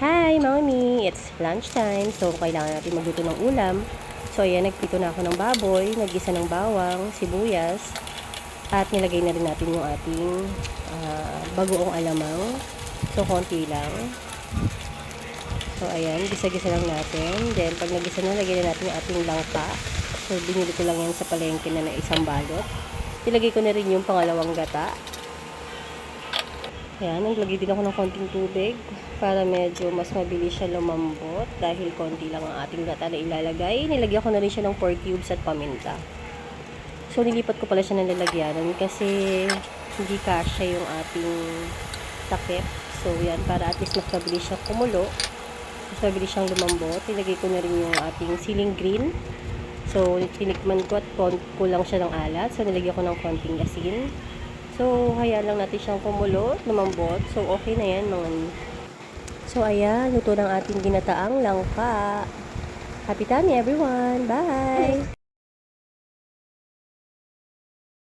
Hi, Mommy! It's lunchtime, so kailangan natin magluto ng ulam. So, ayan, nagpito na ako ng baboy, nagisa ng bawang, sibuyas, at nilagay na rin natin yung ating ah, bagoong alamang. So, konti lang. So, ayan, gisa-gisa lang natin. Then, pag nagisa na, lagyan na natin yung ating langka. So, binili ko lang yan sa palengke na na isang balot. Nilagay ko na rin yung pangalawang gata. Ayan, naglagay din ako ng konting tubig para medyo mas mabilis siya lumambot dahil konti lang ang ating gata na ilalagay. Nilagyan ko na rin siya ng 4 cubes at paminta. So, nilipat ko pala siya ng lalagyanan kasi hindi kasya yung ating takip. So, yan, para at least mas mabilis siya kumulo. Mas mabilis siyang lumambot. Nilagay ko na rin yung ating ceiling green. So, tinikman ko at kon- kulang siya ng alat. So, nilagyan ko ng konting asin. So, hayaan lang natin siyang kumulo, lumambot. So, okay na yan, mga... So, ayan, luto ng ating ginataang langka. Happy tummy, everyone! Bye!